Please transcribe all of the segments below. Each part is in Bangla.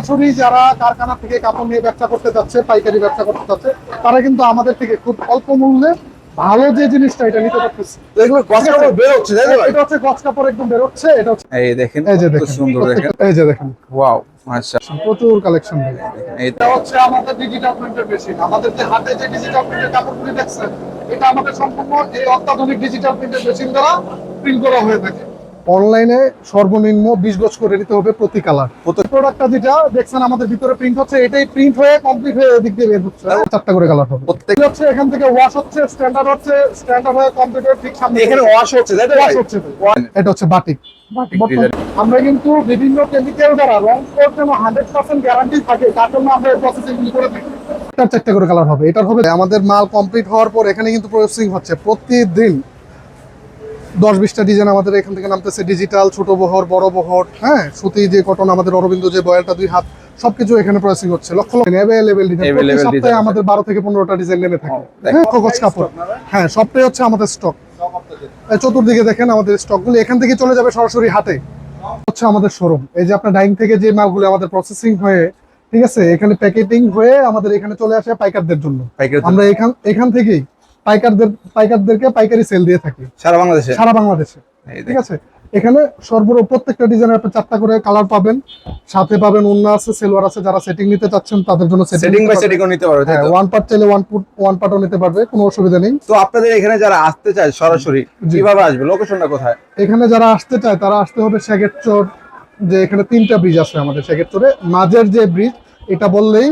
সরাসরি যারা কারখানা থেকে কাপড় নিয়ে ব্যবসা করতে যাচ্ছে পাইকারি ব্যবসা করতে যাচ্ছে তারা কিন্তু আমাদের থেকে খুব অল্প মূল্যে ভালো যে জিনিসটা এটা নিতে পারতেছে। এগুলো গস কাপড় বের হচ্ছে তাই এটা হচ্ছে গছ কাপড় একদম বেরোচ্ছে এটা হচ্ছে এই দেখেন এই যে দেখেন সুন্দর দেখেন। এই যে দেখেন। ওয়াও মাশাআল্লাহ। প্রচুর কালেকশন এই এটা হচ্ছে আমাদের ডিজিটাল প্রিন্টার মেশিন আমাদের যে হাতে যে ডিজিটাল প্রিন্টার কাপড়গুলি দেখছেন এটা আমাদের সম্পূর্ণ এই অত্যাধুনিক ডিজিটাল প্রিন্টার মেশিন দ্বারা প্রিন্ট করা হয়ে থাকে। অনলাইনে সর্বনিম্ন বিশ গজ করে নিতে হবে প্রতি কালার। প্রোডাক্টটা যেটা দেখছেন আমাদের ভিতরে প্রিন্ট হচ্ছে এটাই প্রিন্ট হয়ে কমপ্লিট হয়ে এদিক দিয়ে বের হচ্ছে। চারটা করে কালার হবে। প্রত্যেক হচ্ছে এখান থেকে ওয়াশ হচ্ছে স্ট্যান্ডার্ড হচ্ছে স্ট্যান্ডার্ড হয়ে কমপ্লিট হয়ে ঠিক সামনে এখানে ওয়াশ হচ্ছে ওয়াশ হচ্ছে এটা হচ্ছে বাটিক আমরা কিন্তু বিভিন্ন কেমিক্যাল দ্বারা রং কোড যেন হান্ড্রেড পার্সেন্ট গ্যারান্টি থাকে তার জন্য আমরা এই প্রসেসিং করে থাকি। চার চারটে করে কালার হবে এটার হবে আমাদের মাল কমপ্লিট হওয়ার পর এখানে কিন্তু প্রসেসিং হচ্ছে। প্রতিদিন দশ বিশটা ডিজাইন আমাদের এখান থেকে নামতেছে ডিজিটাল ছোট বহর বড় বহর হ্যাঁ? সুতি যে কটন আমাদের অরবিন্দ যে বয়ালটা দুই হাত সবকিছু এখানে প্রসেসিং হচ্ছে। লক্ষ লক্ষ অ্যাভেলেবেল ডিজাইন সপ্তাহে আমাদের বারো থেকে পনেরোটা ডিজাইন নেমে থাকে। হ্যাঁ কাপড়। হ্যাঁ সবটাই হচ্ছে আমাদের স্টক চতুর্দিকে দেখেন আমাদের স্টকগুলো এখান থেকে চলে যাবে সরাসরি হাটে। হচ্ছে আমাদের শোরুম এই যে আপনার ডাইং থেকে যে মালগুলো আমাদের প্রসেসিং হয়ে ঠিক আছে? এখানে প্যাকেটিং হয়ে আমাদের এখানে চলে আসে পাইকারদের জন্য। আমরা এখান এখান থেকেই পাইকারদের পাইকারদেরকে পাইকারি সেল দিয়ে থাকি। সারা বাংলাদেশে? সারা বাংলাদেশে। ঠিক আছে? এখানে সর্বর প্রত্যেকটা ডিজাইনের আপনি চারটা করে কালার পাবেন। সাথে পাবেন উন্না আছে সেলোয়ার আছে যারা সেটিং নিতে চাচ্ছেন তাদের জন্য সেটিং বাই সেটিং নিতে পারবে হ্যাঁ ওয়ান পার্ট চাইলে ওয়ান ফুট ওয়ান পার্টও নিতে পারবে কোনো অসুবিধা নেই। তো আপনাদের এখানে যারা আসতে চায় সরাসরি। কীভাবে আসবে? লোকেশনটা কোথায়? এখানে যারা আসতে চায় তারা আসতে হবে শেগের চর যে এখানে তিনটা ব্রিজ আছে আমাদের শেগের চরে মাঝের যে ব্রিজ এটা বললেই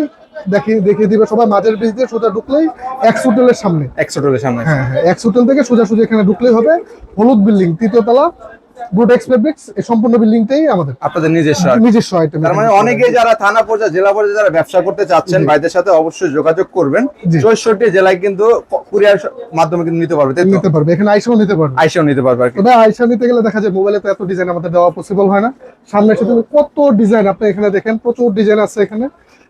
দেখিয়ে দেখিয়ে দিবে সবাই মাঝের ব্রিজ দিয়ে সোজা ঢুকলেই এক্স হোটেলের সামনে। একশো টোলের সামনে। হ্যাঁ হ্যাঁ এক্স হোটেল থেকে সোজা সোজা এখানে ঢুকলেই হবে। হলুদ বিল্ডিং তৃতীয় তলা গুড এক্সপেব্রিক্স এই সম্পূর্ণ বিল্ডিংটাই আমাদের। আপনাদের নিজস্ব নিজস্ব আইটেম তার মানে অনেকে যারা থানা পর্যায়ে জেলা পর্যায়ে যারা ব্যবসা করতে চাচ্ছেন ভাইদের সাথে অবশ্যই যোগাযোগ করবেন। চৌষট্টি জেলায় কিন্তু কুরিয়ার মাধ্যমে কিন্তু নিতে পারবে নিতে পারবে এখানে আইসাও নিতে পারবে। আইসাও নিতে পারবে আর তবে আইসা নিতে গেলে দেখা যায় মোবাইলে তো এত ডিজাইন আমাদের দেওয়া পসিবল হয় না। সামনে এসে কত ডিজাইন আপনি এখানে দেখেন প্রচুর ডিজাইন আছে এখানে।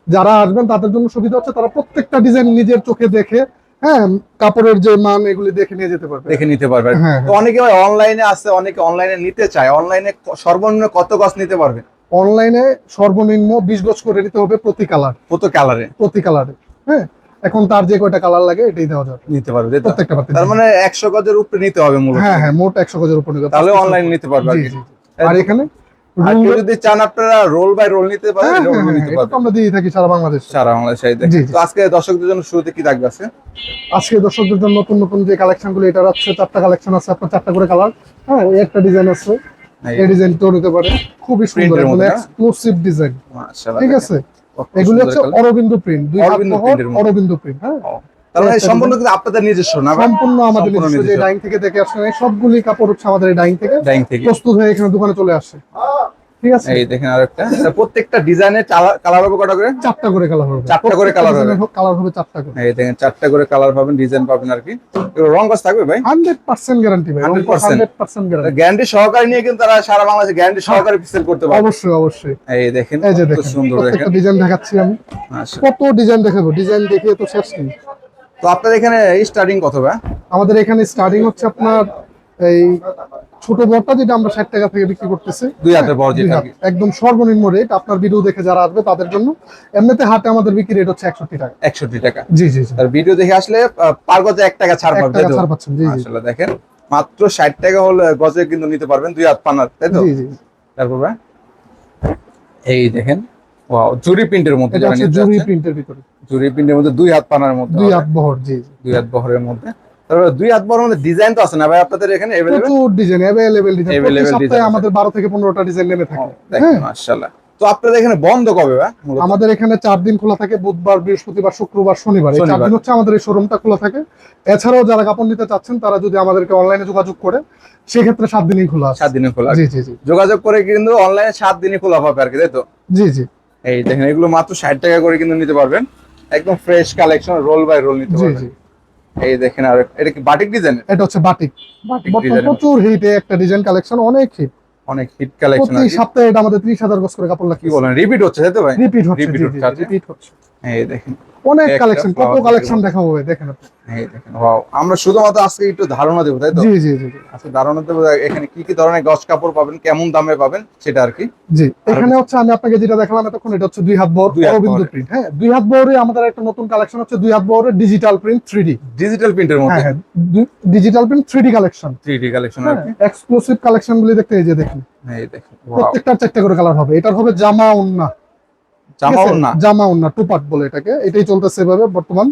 যারা আসবেন তাদের জন্য সুবিধা হচ্ছে তারা প্রত্যেকটা ডিজাইন নিজের চোখে দেখে হ্যাঁ কাপড়ের যে মান এগুলি দেখে নিয়ে যেতে পারবে। দেখে নিতে পারবে। হ্যাঁ, তো অনেকে অনলাইনে আছে অনেকে অনলাইনে নিতে চায়। অনলাইনে সর্বনিম্ন কত গজ নিতে পারবে? অনলাইনে সর্বনিম্ন বিশ গজ করে নিতে হবে প্রতি কালার কত কালারে প্রতি কালারে হ্যাঁ। এখন তার যে কয়টা কালার লাগে এটাই দেওয়া যাবে। নিতে পারবে প্রত্যেকটা পাতে তার মানে একশো গজের উপরে নিতে হবে মূলত। হ্যাঁ হ্যাঁ মোট একশো গজের উপরে নিতে হবে। তাহলে অনলাইন নিতে পারবে। আর এখানে? আর কেউ যদি চান আপনারা রোল বাই রোল নিতে পারেন রোল নিতে এটা আমরা দিয়ে থাকি সারা বাংলাদেশ। সারা বাংলাদেশ এই জি, দেখেন। জি। তো আজকে দর্শকদের জন্য শুরুতে কি থাকবে আছে আজকে দর্শকদের জন্য নতুন নতুন যে কালেকশনগুলো এটা আছে চারটা কালেকশন আছে আপনার চারটা করে কালার। হ্যাঁ একটা ডিজাইন আছে। এই এই ডিজাইনটাও নিতে পারে। খুবই সুন্দর Print এর এবং মধ্যে না? Exclusive design. ঠিক আছে? কত হচ্ছে অরবিন্দ প্রিন্ট দুই অরবিন্দ প্রিন্ট হ্যাঁ? সম্পূর্ণ কিন্তু আপনাদের নিজস্ব না সম্পূর্ণ আমাদের নিজস্ব যে ডাইং থেকে দেখে সবগুলি কাপড় হচ্ছে আমাদের এই ডাইং থেকে। ডাইং থেকে। প্রস্তুত হয়ে এখানে দোকানে চলে আসে ঠিক আছে? এই দেখেন আরেকটা। প্রত্যেকটা ডিজাইনের কালার হবে কটা করে? চারটা করে কালার হবে। চারটা করে colour হবে। কালার হবে চারটা করে। এই দেখেন চারটা করে কালার পাবেন ডিজাইন পাবেন আর কি। রং কাজ থাকবে ভাই? হান্ড্রেড পার্সেন্ট গ্যারান্টি ভাই। 100% গ্যারান্টি গ্যারান্টি সহকারে নিয়ে কিন্তু তারা সারা বাংলাদেশে গ্যারান্টি সহকারে সেল করতে পারবে। অবশ্যই অবশ্যই। এই দেখেন এই যে দেখেন সুন্দর দেখেন। ডিজাইন দেখাচ্ছি আমি। আচ্ছা। কত ডিজাইন দেখাবো? ডিজাইন দেখে তো শেষ নেই। তো আপনাদের এখানে স্টার্টিং কত ভাই? আমাদের এখানে স্টার্টিং হচ্ছে আপনার এই ছোট বড়টা যেটা আমরা ষাট টাকা থেকে বিক্রি করতেছি দুই হাতের বড় যেটা একদম সর্বনিম্ন রেট আপনার ভিডিও দেখে যারা আসবে তাদের জন্য। এমনিতে হাটে আমাদের বিক্রি রেট হচ্ছে একষট্টি টাকা। একষট্টি টাকা। জি জি আর ভিডিও দেখে আসলে পার গজে এক টাকা ছাড় এক পাবে টাকা ছাড় পাচ্ছেন জি জি। আসলে দেখেন। মাত্র ষাট টাকা হলে গজে কিন্তু নিতে পারবেন দুই হাত পানার তাই তো? জি জি। তারপর এই দেখেন ওয়াও জুরি প্রিন্টের মধ্যে জুরি প্রিন্টের ভিতরে। জুরি প্রিন্টের মধ্যে দুই হাত পানার মধ্যে দুই হাত বহর জি। দুই হাত বহরের মধ্যে। তারপরে দুই হাত বহরের মধ্যে ডিজাইন তো আছে না ভাই আপনাদের এখানে अवेलेबल প্রচুর ডিজাইন অ্যাভেলেবেল ডিজাইন প্রতি Available সপ্তাহে design আছে। আমাদের বারো থেকে পনেরোটা ডিজাইন নেমে থাকে দেখেন হ্যাঁ মাশাআল্লাহ তো আপনাদের এখানে বন্ধ কবে ভাই মূলত? আমাদের এখানে চার দিন খোলা থাকে বুধবার বৃহস্পতিবার শুক্রবার শনিবার এই চার শনিবার। দিন হচ্ছে আমাদের এই শোরুমটা খোলা থাকে এছাড়াও যারা কাপড় নিতে চাচ্ছেন তারা যদি আমাদেরকে অনলাইনে যোগাযোগ করে সেক্ষেত্রে সাত দিনই খোলা আছে সাত দিনে খোলা জি জি জি যোগাযোগ করে কিন্তু অনলাইনে সাত দিনে খোলা পাবে আর কি তাই তো জি জি এই দেখেন এগুলো মাত্র ষাট টাকা করে কিন্তু নিতে পারবেন একদম fresh collection roll by roll নিতে জি পারবেন জি এই দেখেন আর এটা কি বাটিক ডিজাইন এটা হচ্ছে বাটিক বাটিক ডিজাইন প্রচুর হিট একটা ডিজাইন কালেকশন অনেক হিট অনেক হিট কালেকশন প্রতি সপ্তাহে এটা আমাদের ত্রিশ হাজার গজ করে কাপড় কি বলেন রিপিট হচ্ছে তাই তো ভাই? রিপিট হচ্ছে। রিপিট হচ্ছে। এই দেখেন। অনেক কালেকশন কত কালেকশন দেখাবো ভাই দেখেন এই দেখেন ওয়াও আমরা শুধুমাত্র আজকে একটু ধারণা দেবো তাই তো? জি জি জি জি। আজকে ধারণা দেবো এখানে কি কি ধরনের গছ কাপড় পাবেন কেমন দামে পাবেন সেটা আর কি। জি এখানে হচ্ছে আমি আপনাকে যেটা দেখালাম এতক্ষণ এটা হচ্ছে দুই হাত বহর অরবিন্দ প্রিন্ট হ্যাঁ? দুই হাত বহরে আমাদের একটা নতুন কালেকশন হচ্ছে দুই হাত ডিজিটাল প্রিন্ট ডিজিটাল প্রিন্টের মধ্যে? হ্যাঁ ডিজিটাল প্রিন্ট কালেকশন কালেকশন আর কি। এক্সক্লুসিভ কালেকশন গুলি দেখতে এই যে দেখুন। এই দেখেন প্রত্যেকটার চারটে করে কালার হবে এটার হবে জামা উন্না জামা বলে এটাকে। এটাই চলতেছে এভাবে বর্তমান।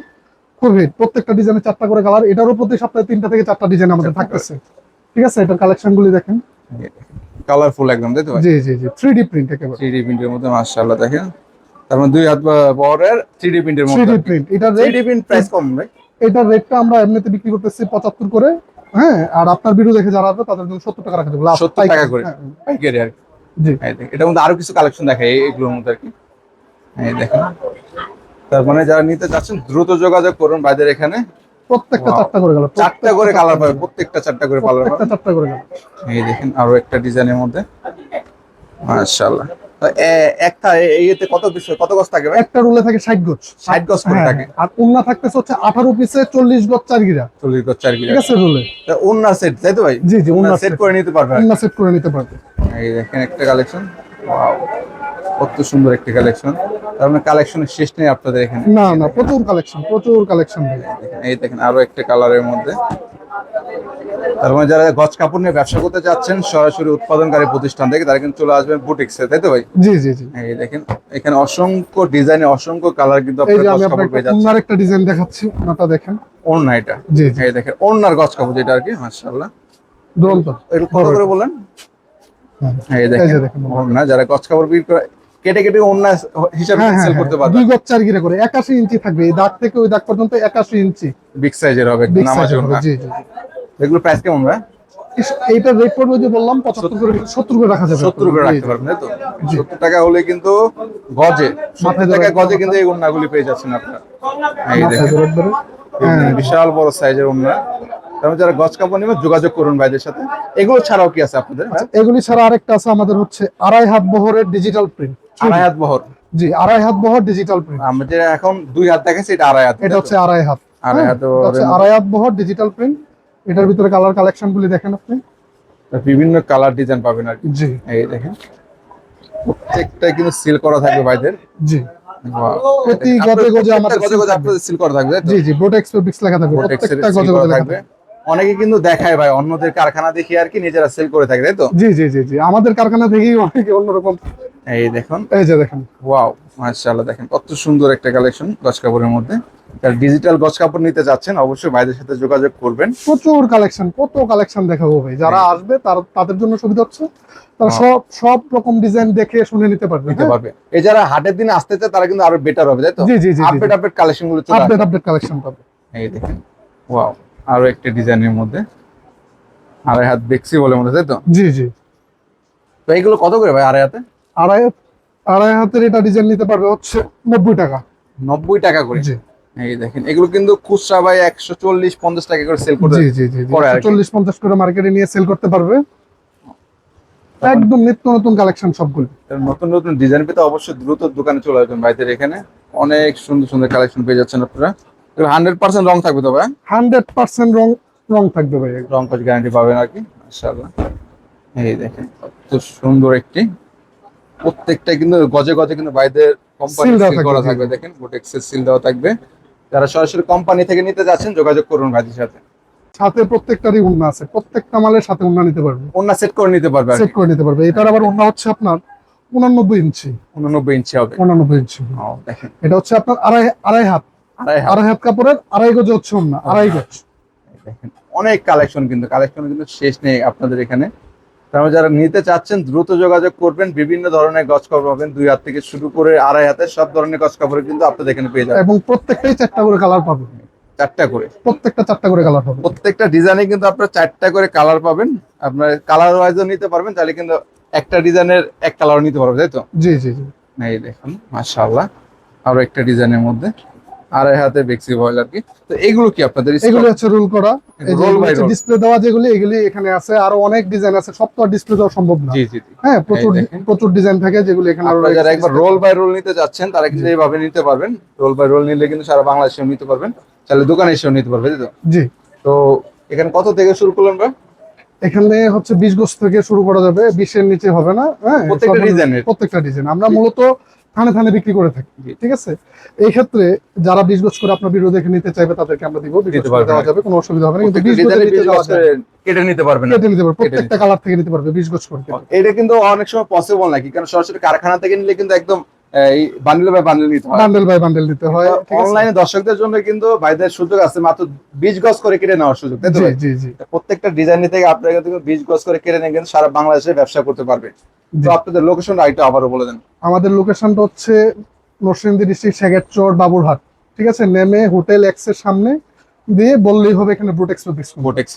খুব হিট প্রত্যেকটা ডিজাইনে চারটা করে কালার এটারও প্রতি সপ্তাহে তিনটা থেকে চারটা ডিজাইন আমাদের থাকতেছে। ঠিক আছে? এটার কালেকশন গুলি দেখেন। কালারফুল একদম তাই তো জি জি প্রিন্ট একেবারে। থ্রি প্রিন্টের মধ্যে মাশাআল্লাহ দেখেন। তার মানে দুই হাত বহরের প্রিন্টের মধ্যে। প্রিন্ট প্রিন্ট প্রাইস কম ভাই এটার রেটটা আমরা এমনিতে বিক্রি করতেছি পঁচাত্তর করে। হ্যাঁ? আর আপনার ভিডিও দেখে যারা আসবে তাদের জন্য সত্তর টাকা রাখা Last 70 টাকা করে। হ্যাঁ, পাইকারি আর কি। জি। এটার মধ্যে আরও কিছু কালেকশন দেখায় এগুলোর মধ্যে আর কি। এই দেখেন। তার মানে যারা নিতে চাচ্ছেন দ্রুত যোগাযোগ করুন বাইদের এখানে। প্রত্যেকটা চারটা করে গেল চারটা করে কালার পাবে প্রত্যেকটা চারটা করে কালার পাবে চারটা করে গেল। এই দেখেন আরও একটা ডিজাইনের মধ্যে। মাশাআল্লাহ। একটা কত পিস কত গজ থাকে ভাই? একটা রুলে থাকে ষাট গজ। 60 গজ করে হ্যাঁ, থাকে। আর উন্না থাকতেছে হচ্ছে আঠারো পিসে চল্লিশ গজ চার গিরা চল্লিশ গজ চার কিলো ঠিক আছে রুলে। ওনার সেট তাই তো ভাই? জি জি উন্না সেট করে নিতে পারবে। উন্না সেট করে নিতে পারবে। এই দেখেন একটা কালেকশন ওয়াও কত সুন্দর একটা কালেকশন তার মানে কালেকশনের শেষ নেই আপনাদের এখানে? না না প্রচুর কালেকশন প্রচুর কালেকশন এই দেখেন আরও একটা কালারের মধ্যে। তার মানে যারা গজ কাপড় নিয়ে ব্যবসা করতে চাচ্ছেন সরাসরি উৎপাদনকারী প্রতিষ্ঠান থেকে তারা কিন্তু চলে আসবেন বুটিক্সে তাই তো ভাই? জি জি জি। এই দেখেন এখানে অসংখ্য ডিজাইনে অসংখ্য কালার কিন্তু আপনারা কাপড় পেয়ে যাচ্ছেন। একটা ডিজাইন দেখাচ্ছি ওনাটা দেখেন। ওড়না এটা। জি এই দেখেন ওড়নার গজ কাপড় যেটা আর কি মাশাআল্লাহ। দুরন্ত। একটু কত করে বললেন হ্যাঁ। এই দেখেন। ওড়না যারা গজ কাপড় বিক্রি করে কেটে কেটে ওড়না হিসাবে হ্যাঁ হ্যাঁ সেল করতে হ্যাঁ, পারবে দুই গজ চার গিরা করে একাশি ইঞ্চি থাকবে। এই দাগ থেকে ওই দাগ পর্যন্ত একাশি ইঞ্চি। বিগ সাইজের হবে নামাজ জি জি। এগুলো প্রাইস কেমন ভাই? এইটার রেট পড়বে যে বললাম পঁচাত্তর করে সত্তর। করে রাখা যাবে। সত্তর করে রাখতে পারবেন তো? সত্তর টাকা হলে কিন্তু গজে সত্তর মাথায় টাকা গজে কিন্তু এই ওড়নাগুলি পেয়ে যাচ্ছেন আপনারা। এই দেখেন। হ্যাঁ। বিশাল বড় সাইজের তারপর যারা গজ কাপড় নেবেন যোগাযোগ করুন ভাইদের সাথে। এগুলো ছাড়াও কি আছে আপনাদের হ্যাঁ? এগুলি ছাড়া আরেকটা আছে আমাদের হচ্ছে আড়াই হাত বহরের ডিজিটাল প্রিন্ট আড়াই হাত বহর জি আড়াই হাত বহর ডিজিটাল প্রিন্ট আমরা এখন দুই হাত দেখাচ্ছি এটা আড়াই হাত। এটা হচ্ছে আড়াই হাত। আড়াই হ্যাঁ, হাত আড়াই হাত বহর ডিজিটাল প্রিন্ট এটার ভিতরে কালার কালেকশন গুলি দেখেন আপনি। বিভিন্ন কালার ডিজাইন পাবেন আর জি। এই দেখেন। প্রত্যেকটা কিন্তু সিল করা থাকবে ভাইদের। জি। প্রতি গজে গজে আমাদের গজে গজে আপনাদের সিল করা থাকবে জি জি বোটেক্স বিক্স লেখা থাকবে প্রত্যেকটা গজে গজে থাকবে। থাকবে। অনেকে কিন্তু দেখায় ভাই অন্যদের কারখানা দেখি আর কি নিজেরা সেল করে থাকে তাই তো? জি জি জি জি আমাদের কারখানা থেকেই অনেকে অন্যরকম। এই দেখুন। এই যে দেখেন। ওয়াও মাশাআল্লাহ দেখেন কত সুন্দর একটা কালেকশন গজ কাপড়ের মধ্যে। ডিজিটাল গজ কাপড় নিতে যাচ্ছেন অবশ্যই ভাইদের সাথে যোগাযোগ করবেন। প্রচুর কালেকশন কত কালেকশন দেখাবো ভাই। যারা হ্যাঁ। আসবে তার তাদের জন্য সুবিধা হচ্ছে। তারা সব সব রকম ডিজাইন দেখে শুনে নিতে পারবে নিতে পারবে। এই যারা হাটের দিনে আসতে চায় তারা কিন্তু আরও বেটার হবে তাই তো? জি জি জি আপডেট আপডেট কালেকশনগুলো চলে আপডেট আপডেট কালেকশন পাবে। এই দেখেন ওয়াও আরও একটা ডিজাইনের মধ্যে। আড়াই হাত দেখছি বলে মনে হয়, তাই তো? জি জি। তো এইগুলো কত করে ভাই আড়াই হাতে? আড়াই আড়াই হাতের এটা ডিজাইন নিতে পারবে হচ্ছে নব্বই টাকা। নব্বই টাকা করে? এই দেখেন এগুলো কিন্তু খুচরা ভাই একশো চল্লিশ পঞ্চাশ টাকা করে সেল করে জি জি জি করে আর কি। চল্লিশ পঞ্চাশ করে মার্কেটে নিয়ে সেল করতে পারবে। একদম নিত্য নতুন কালেকশন সবগুলো। নতুন নতুন ডিজাইন পেতে অবশ্যই দ্রুত দোকানে চলে আসবেন ভাইদের এখানে। অনেক সুন্দর সুন্দর কালেকশন পেয়ে যাচ্ছেন আপনারা। হান্ড্রেড পার্সেন্ট রং থাকবে তো ভাই? হান্ড্রেড পার্সেন্ট রং রং থাকবে ভাই। রং কাজ গ্যারান্টি পাবেন আর কি মাশাআল্লাহ। এই দেখেন কত সুন্দর একটি প্রত্যেকটা কিন্তু গজে গজে কিন্তু ভাইদের কোম্পানি সিল করা থাকবে, দেখেন বুটেক্সের সিল দেওয়া থাকবে। যারা সরাসরি কোম্পানি থেকে নিতে যাচ্ছেন যোগাযোগ করুন ভাইদের সাথে। সাথে প্রত্যেকটারই উন্না আছে। প্রত্যেকটা মালের সাথে উন্না নিতে পারবে। অন্য সেট করে নিতে পারবে সেট করে নিতে পারবে। এটার আবার উন্না হচ্ছে আপনার উনানব্বই ইঞ্চি। উননব্বই ইঞ্চি হবে। উনানব্বই ইঞ্চি। দেখেন। এটা হচ্ছে আপনার আড়াই আড়াই হাত। আড়াই হাত। আড়াই হাত কাপড়ের আড়াই গজ হচ্ছে উন্না আড়াই গজ। দেখেন অনেক কালেকশন কিন্তু কালেকশন কিন্তু শেষ নেই আপনাদের এখানে। তারপরে যারা নিতে চাচ্ছেন দ্রুত যোগাযোগ করবেন বিভিন্ন ধরনের গজ কাপড় পাবেন দুই হাত থেকে শুরু করে আড়াই হাতে সব ধরনের গজ কাপড় কিন্তু আপনাদের এখানে পেয়ে যাবেন। এবং প্রত্যেকটাই চারটা করে কালার পাবে চারটা করে। প্রত্যেকটা চারটা করে কালার পাবে প্রত্যেকটা ডিজাইনে কিন্তু আপনার চারটা করে কালার পাবেন। আপনার কালার ওয়াইজও নিতে পারবেন তাহলে কিন্তু একটা ডিজাইনের এক কালার নিতে পারবেন তাই তো? জি জি জি। এই দেখুন মাশাআল্লাহ। আরও একটা ডিজাইনের মধ্যে। আড়াই হাতে বেক্সি ভয়েল আর কি তো এগুলো কি আপনাদের এগুলো হচ্ছে রোল করা। ডিসপ্লে দেওয়া যেগুলি এগুলি এখানে আছে। আরও অনেক ডিজাইন আছে। সব তো ডিসপ্লে দেওয়া সম্ভব না। জি জি হ্যাঁ প্রচুর প্রচুর ডিজাইন থাকে যেগুলো এখানে আপনারা যারা একবার রোল বাই রোল নিতে যাচ্ছেন তারা কিন্তু এইভাবে নিতে পারবেন। রোল বাই রোল নিলে কিন্তু সারা বাংলাদেশেও নিতে পারবেন। তাহলে দোকানে এসেও নিতে পারবে তো? জি। তো এখানে কত থেকে শুরু করলেন ভাই? এখানে হচ্ছে বিশ গোছ থেকে শুরু করা যাবে। বিশের নিচে হবে না। হ্যাঁ প্রত্যেকটা? প্রত্যেকটা ডিজাইন আমরা মূলত থানে থানে বিক্রি করে থাকি ঠিক আছে? এই ক্ষেত্রে যারা বিশ গোছ করে আপনার ভিডিও দেখে নিতে চাইবে তাদেরকে আমরা দিব দেওয়া যাবে কোনো অসুবিধা হবে না কিন্তু বিশ নিতে কেটে পারবেন কেটে পারবে প্রত্যেকটা কালার থেকে নিতে পারবে বিশ গোছ করে। এটা কিন্তু অনেক সময় পসিবল নাকি? কারণ সরাসরি কারখানা থেকে নিলে কিন্তু একদম এই বান্ডেল বাই বান্ডেল নিতে হয়। বান্ডেল বাই বান্ডেল দিতে হয় অনলাইনে দর্শকদের জন্য কিন্তু ভাইদের সুযোগ আছে মাত্র গজ করে কেটে নেওয়ার সুযোগ তাই তো জি জি প্রত্যেকটা ডিজাইন থেকে আপনারা কিন্তু গজ করে কেটে নিয়ে কিন্তু সারা বাংলাদেশে ব্যবসা করতে পারবে। তো আপনাদের লোকেশন আইটা আবারও বলে দেন। আমাদের লোকেশনটা হচ্ছে নরসিংদী ডিস্ট্রিক্ট সেগেরচর বাবুরহাট ঠিক আছে? নেমে হোটেল এক্সের সামনে দিয়ে বললেই হবে এখানে বোটেক্স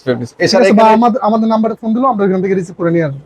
ঠিক এছাড়া আছে বা এখানে আমাদের আমাদের নাম্বারে ফোন দিলেও আমরা এখান থেকে রিসিভ করে নিয়ে আসব।